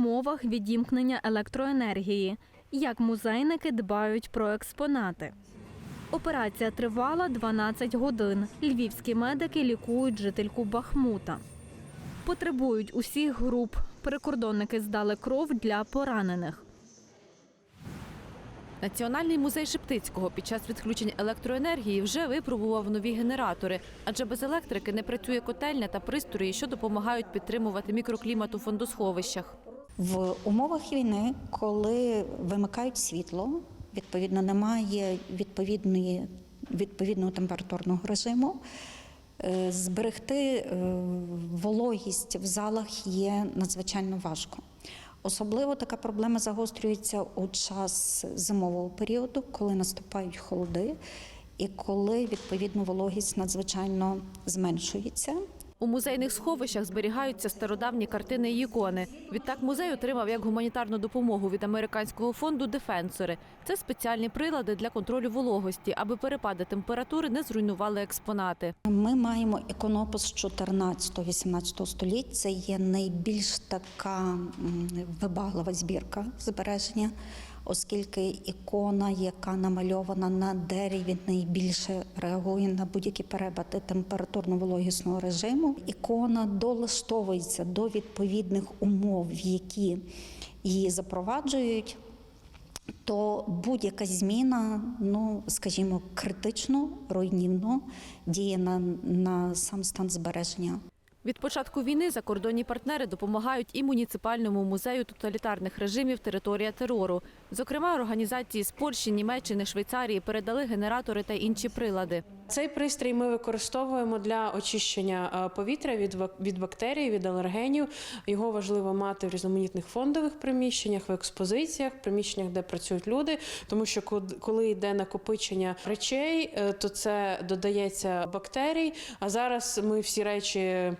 умовах відімкнення електроенергії. Як музейники дбають про експонати. Операція тривала 12 годин. Львівські медики лікують жительку Бахмута. Потребують усіх груп. Прикордонники здали кров для поранених. Національний музей Шептицького під час відключень електроенергії вже випробував нові генератори, адже без електрики не працює котельня та пристрої, що допомагають підтримувати мікроклімат у фондосховищах. В умовах війни, коли вимикають світло, відповідно немає відповідної, відповідного температурного режиму. е, Зберегти е, вологість в залах є надзвичайно важко. Особливо така проблема загострюється у час зимового періоду, коли наступають холоди, і коли відповідно вологість надзвичайно зменшується. У музейних сховищах зберігаються стародавні картини і ікони. Відтак музей отримав як гуманітарну допомогу від американського фонду дефенсори. Це спеціальні прилади для контролю вологості, аби перепади температури не зруйнували експонати. Ми маємо іконопис 14-18 століть. Це є найбільш така вибаглива збірка збереження, оскільки ікона, яка намальована на дереві, найбільше реагує на будь-які перепади температурно-вологісного режиму. Ікона долаштовується до відповідних умов, які її запроваджують то будь-яка зміна, ну скажімо, критично, руйнівно діє на, на сам стан збереження. Від початку війни закордонні партнери допомагають і муніципальному музею тоталітарних режимів територія терору. Зокрема, організації з Польщі, Німеччини, Швейцарії передали генератори та інші прилади. Цей пристрій ми використовуємо для очищення е, повітря від бактерій, від алергенів. Його важливо мати в різноманітних фондових приміщеннях, в експозиціях, приміщеннях, де працюють люди. Тому що коли йде накопичення речей, е, то це додається бактерій. А зараз ми всі речі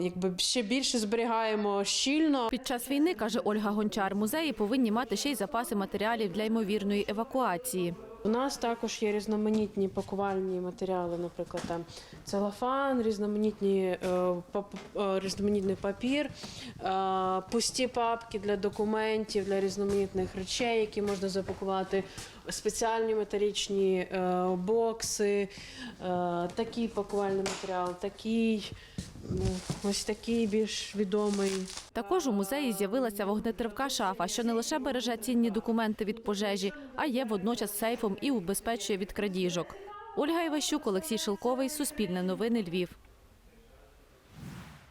якби ще більше зберігаємо щільно. Під час війни, каже Ольга Гончар, музеї повинні мати ще й запаси матеріалів для ймовірної евакуації. У нас також є різноманітні пакувальні матеріали, наприклад, там целофан, різноманітні е, е, різноманітний папір, е, пусті папки для документів, для різноманітних речей, які можна запакувати, спеціальні металічні бокси, такий пакувальний матеріал, такий, ось такий більш відомий. Також у музеї з'явилася вогнетривка шафа, що не лише береже цінні документи від пожежі, а є водночас сейфом і убезпечує від крадіжок. Ольга Іващук, Олексій Шилковий, Суспільне новини Львів.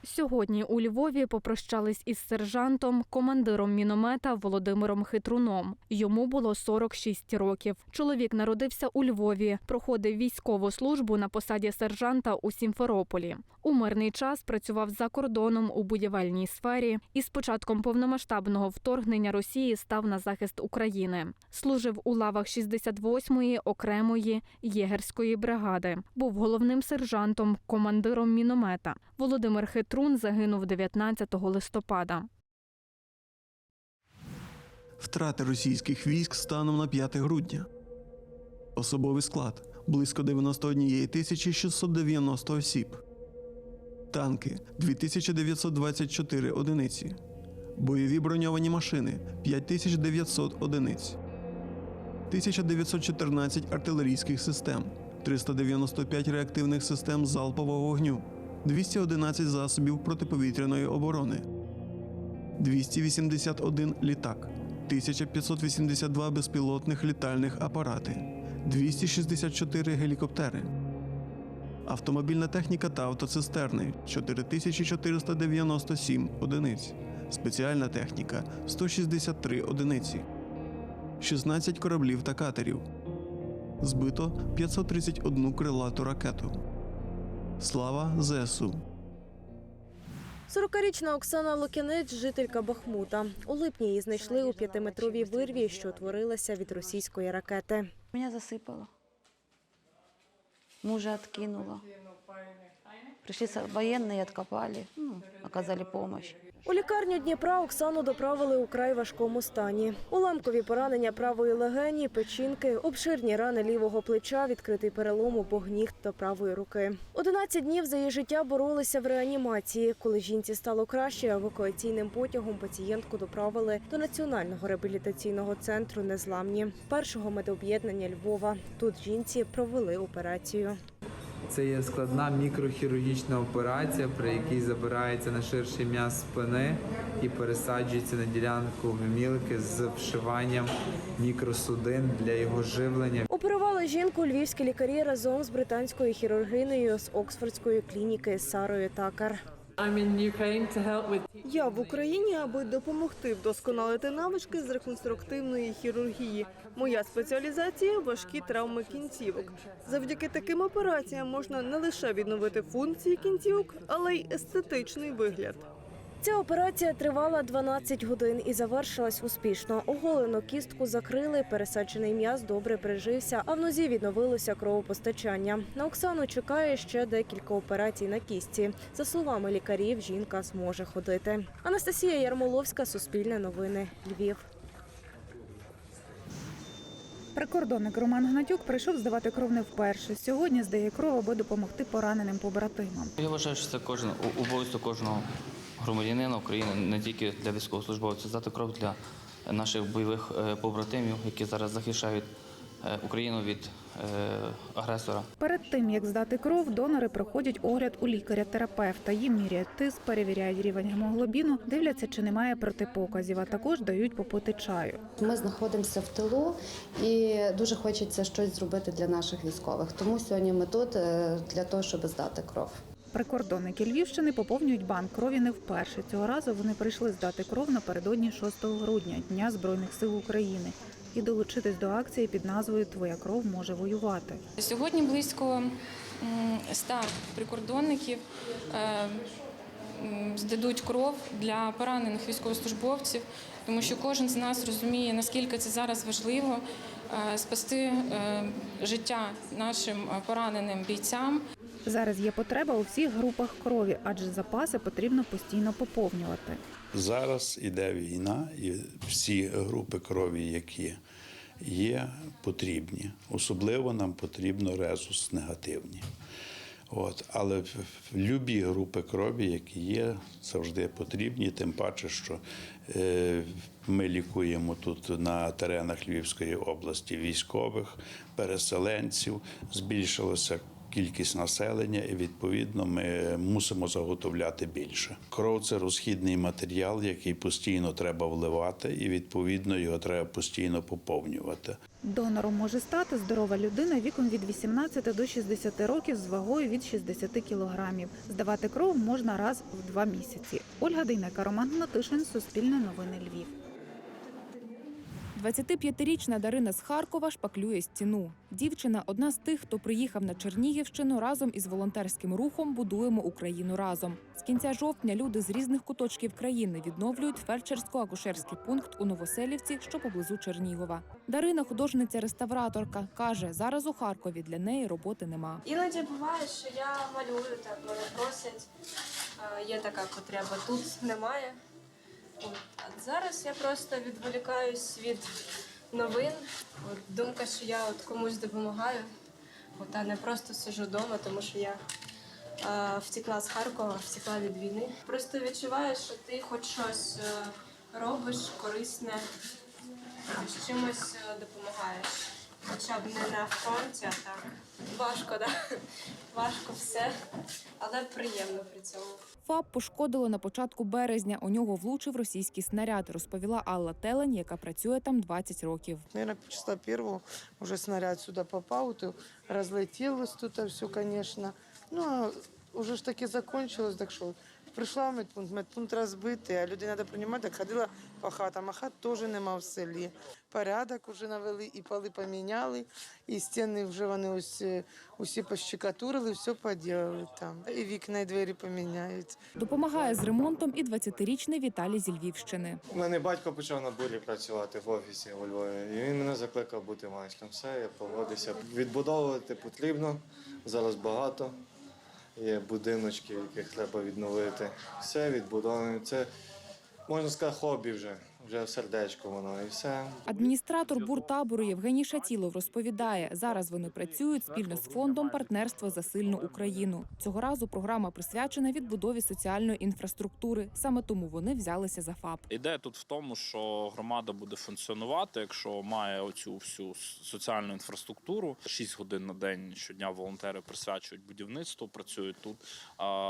Сьогодні у Львові попрощались із сержантом, командиром міномета Володимиром Хитруном. Йому було 46 років. Чоловік народився у Львові, проходив військову службу на посаді сержанта у Сімферополі. У мирний час працював за кордоном у будівельній сфері і з початком повномасштабного вторгнення Росії став на захист України. Служив у лавах 68-ї окремої єгерської бригади. Був головним сержантом, командиром міномета. Володимир Хитрун загинув 19 листопада. Втрати російських військ станом на 5 грудня. Особовий склад близько 91 тисячі 690 осіб. Танки 2924 одиниці. Бойові броньовані машини 5900 одиниць. 1914 артилерійських систем, 395 реактивних систем залпового вогню, 211 засобів протиповітряної оборони. 281 літак, 1582 безпілотних літальних апарати, 264 гелікоптери, автомобільна техніка та автоцистерни 4497 одиниць, спеціальна техніка 163 одиниці, 16 кораблів та катерів. Збито 531 крилату ракету. Слава ЗСУ! 40-річна Оксана Лукінець – жителька Бахмута. У липні її знайшли у п'ятиметровій вирві, що утворилася від російської ракети. Меня засипало. Мужа откинуло. Пришли военные, откопали, ну, оказали помощь. У лікарню Дніпра Оксану доправили у край важкому стані. Уламкові поранення правої легені, печінки, обширні рани лівого плеча, відкритий перелом обох ніг та правої руки. 11 днів за її життя боролися в реанімації. Коли жінці стало краще, евакуаційним потягом пацієнтку доправили до національного реабілітаційного центру Незламні першого медоб'єднання Львова. Тут жінці провели операцію. Це є складна мікрохірургічна операція, при якій забирається на ширший м'яз спини і пересаджується на ділянку гомілки з вшиванням мікросудин для його живлення. Оперували жінку львівські лікарі разом з британською хірургинею з Оксфордської клініки Сарою Такар. Я в Україні, аби допомогти вдосконалити навички з реконструктивної хірургії. Моя спеціалізація важкі травми кінцівок. Завдяки таким операціям можна не лише відновити функції кінцівок, але й естетичний вигляд. Ця операція тривала 12 годин і завершилась успішно. Оголену кістку закрили, пересаджений м'яз добре прижився, а в нозі відновилося кровопостачання. На Оксану чекає ще декілька операцій на кістці. За словами лікарів, жінка зможе ходити. Анастасія Ярмоловська, Суспільне новини, Львів. Прикордонник Роман Гнатюк прийшов здавати кров не вперше. Сьогодні здає кров, аби допомогти пораненим побратимам. Я вважаю, що це кожен у- обов'язок кожного громадянина України, не тільки для військовослужбовців, здати кров для наших бойових е, побратимів, які зараз захищають е, Україну від е, агресора. Перед тим як здати кров, донори проходять огляд у лікаря-терапевта. Їм міряють тиск, перевіряють рівень гемоглобіну, дивляться, чи немає протипоказів, а також дають попити чаю. Ми знаходимося в тилу і дуже хочеться щось зробити для наших військових. Тому сьогодні ми тут для того, щоб здати кров. Прикордонники Львівщини поповнюють банк крові не вперше. Цього разу вони прийшли здати кров напередодні 6 грудня, Дня Збройних сил України, і долучитись до акції під назвою Твоя кров може воювати. Сьогодні близько м, 100 прикордонників е, здадуть кров для поранених військовослужбовців, тому що кожен з нас розуміє, наскільки це зараз важливо е, спасти е, життя нашим пораненим бійцям. Зараз є потреба у всіх групах крові, адже запаси потрібно постійно поповнювати. Зараз іде війна, і всі групи крові, які є, потрібні. Особливо нам потрібно резус негативні. От, але любі групи крові, які є, завжди потрібні, тим паче, що е, ми лікуємо тут на теренах Львівської області військових, переселенців, збільшилося кількість населення, і відповідно ми мусимо заготовляти більше. Кров це розхідний матеріал, який постійно треба вливати, і відповідно його треба постійно поповнювати. Донором може стати здорова людина віком від 18 до 60 років з вагою від 60 кілограмів. Здавати кров можна раз в два місяці. Ольга Дейнека, Роман Гнатишин, Суспільне новини Львів. 25-річна Дарина з Харкова шпаклює стіну. Дівчина одна з тих, хто приїхав на Чернігівщину разом із волонтерським рухом Будуємо Україну разом. З кінця жовтня люди з різних куточків країни відновлюють фельдшерсько-акушерський пункт у Новоселівці, що поблизу Чернігова. Дарина, художниця-реставраторка, каже, зараз у Харкові для неї роботи нема. Іноді буває, що я малюю, так мене просять. Е, Є така потреба, тут немає. От. А зараз я просто відволікаюсь від новин. От, думка, що я от комусь допомагаю, от, а не просто сижу вдома, тому що я е, втекла з Харкова, втекла від війни. Просто відчуваєш, що ти хоч щось е, робиш корисне, з чимось е, допомагаєш. Хоча б не на фронті, а так. Важко, так? Важко все, але приємно при цьому. ФАП пошкодило на початку березня. У нього влучив російський снаряд, розповіла Алла Телень, яка працює там 20 років. Наверное, числа первого уже снаряд сюда попал, то разлетелось тут все, конечно. Ну, а уже ж таки закончилось, так що прийшла в медпункт, медпункт розбитий, а людей треба приймати, ходила по хатам, а хат теж нема в селі. Порядок вже навели, і поли поміняли, і стіни вже вони ось е, усі пощекатурили, все поділили там. І вікна, і двері поміняють. Допомагає з ремонтом і 20-річний Віталій зі Львівщини. У мене батько почав на бурі працювати в офісі у Львові. І він мене закликав бути майстром. Все, я погодився. Відбудовувати потрібно, зараз багато. Є будиночки, яких треба відновити. Все відбудовано. Це можна сказати, хобі вже. Вже в сердечко воно і все. Адміністратор буртабору Євгеній Шатілов розповідає, зараз вони працюють спільно з фондом партнерства за сильну Україну. Цього разу програма присвячена відбудові соціальної інфраструктури. Саме тому вони взялися за ФАП. Ідея тут в тому, що громада буде функціонувати, якщо має оцю всю соціальну інфраструктуру. Шість годин на день щодня волонтери присвячують будівництву, працюють тут,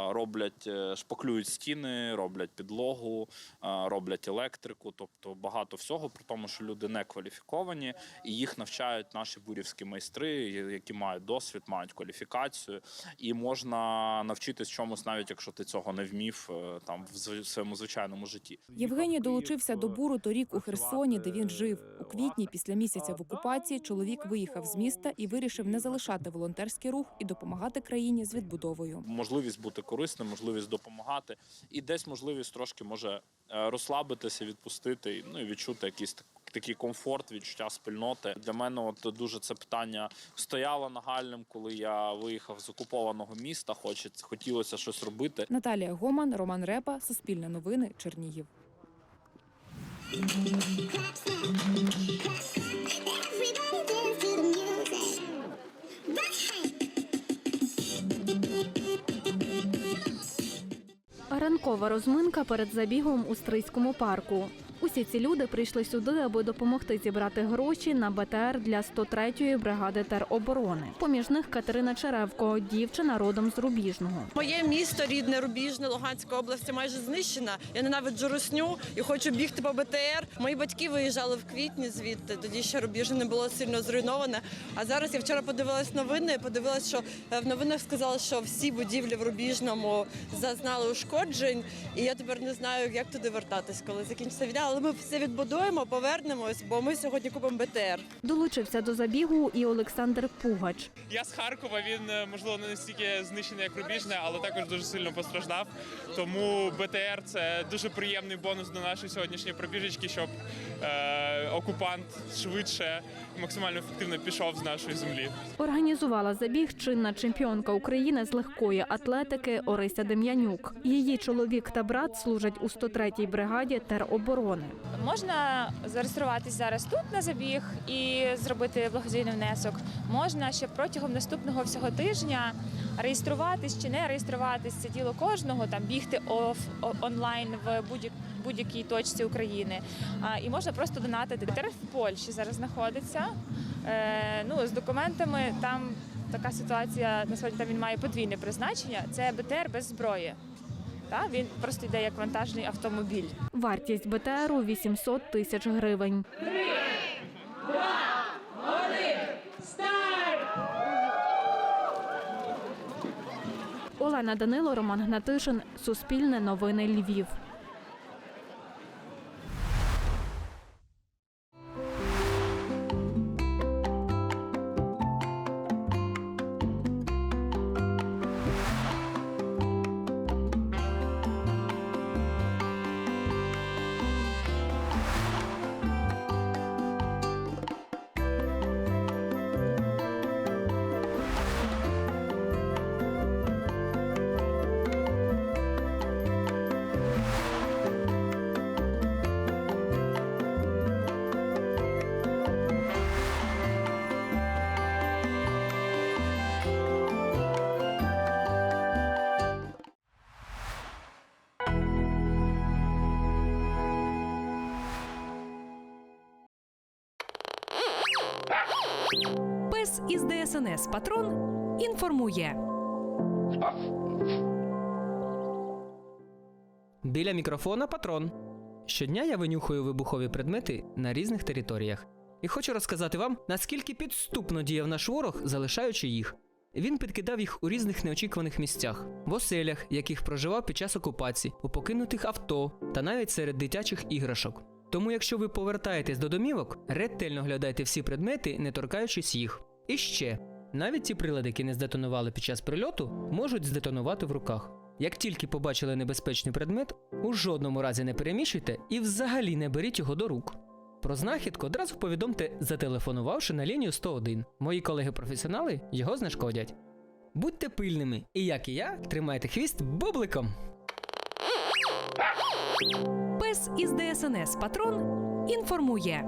роблять, е, шпаклюють стіни, роблять підлогу, роблять електрику. Тобто багато всього, при тому, що люди не кваліфіковані, і їх навчають наші бурівські майстри, які мають досвід, мають кваліфікацію, і можна навчитись чомусь, навіть якщо ти цього не вмів е, там в своєму звичайному житті. Євгеній долучився до буру торік у Херсоні, де він жив. У квітні, після місяця в окупації, чоловік виїхав з міста і вирішив не залишати волонтерський рух і допомагати країні з відбудовою. можливість бути корисним, можливість допомагати, і десь можливість трошки може розслабитися, відпустити, ну і відчути якийсь так- такий комфорт, відчуття спільноти. Для мене от дуже це питання стояло нагальним, коли я виїхав з окупованого міста. Хочеться хотілося щось робити. Наталія Гоман, Роман Репа, Суспільне новини, Чернігів. Ранкова розминка перед забігом у Стрийському парку. Усі ці люди прийшли сюди, аби допомогти зібрати гроші на БТР для 103-ї бригади тероборони. Поміж них Катерина Черевко, дівчина родом з Рубіжного. Моє місто рідне Рубіжне Луганської області майже знищено. Я ненавиджу русню і хочу бігти по БТР. Мої батьки виїжджали в квітні звідти. Тоді ще Рубіжне не було сильно зруйноване. А зараз я вчора подивилась новини. Подивилась, що е, в новинах сказали, що всі будівлі в Рубіжному зазнали ушкоджень. І я тепер не знаю, як туди вертатись, коли закінчиться війна. Але ми все відбудуємо, повернемось, бо ми сьогодні купимо БТР. Долучився до забігу і Олександр Пугач. Я з Харкова. Він е, можливо не настільки знищений, як Рубіжне, але також дуже сильно постраждав. Тому БТР це дуже приємний бонус до нашої сьогоднішньої пробіжечки, щоб е, окупант швидше максимально ефективно пішов з нашої землі. Організувала забіг чинна чемпіонка України з легкої атлетики Орися Дем'янюк. Її чоловік та брат служать у 103-й бригаді тероборони. Можна зареєструватись зараз тут на забіг і зробити благодійний внесок. Можна ще протягом наступного всього тижня реєструватись чи не реєструватись. Це діло кожного, там бігти онлайн в будь будь-якій точці України. І можна просто донатити. БТР в Польщі зараз знаходиться. Е, ну, з документами там така ситуація, насправді там він має подвійне призначення. Це БТР без зброї. Та він просто йде як вантажний автомобіль. Вартість БТРу 800 тисяч гривень. Олена Данило, Роман Гнатишин, Суспільне новини Львів. Із ДСНС Патрон інформує. Біля мікрофона патрон. Щодня я винюхую вибухові предмети на різних територіях. І хочу розказати вам, наскільки підступно діяв наш ворог, залишаючи їх. Він підкидав їх у різних неочікуваних місцях, в оселях, яких проживав під час окупації, у покинутих авто та навіть серед дитячих іграшок. Тому, якщо ви повертаєтесь до домівок, ретельно глядайте всі предмети, не торкаючись їх. І ще, навіть ті прилади, які не здетонували під час прильоту, можуть здетонувати в руках. Як тільки побачили небезпечний предмет, у жодному разі не перемішуйте і взагалі не беріть його до рук. Про знахідку одразу повідомте, зателефонувавши на лінію 101. Мої колеги-професіонали його знешкодять. Будьте пильними і, як і я, тримайте хвіст бубликом. Пес із ДСНС Патрон інформує.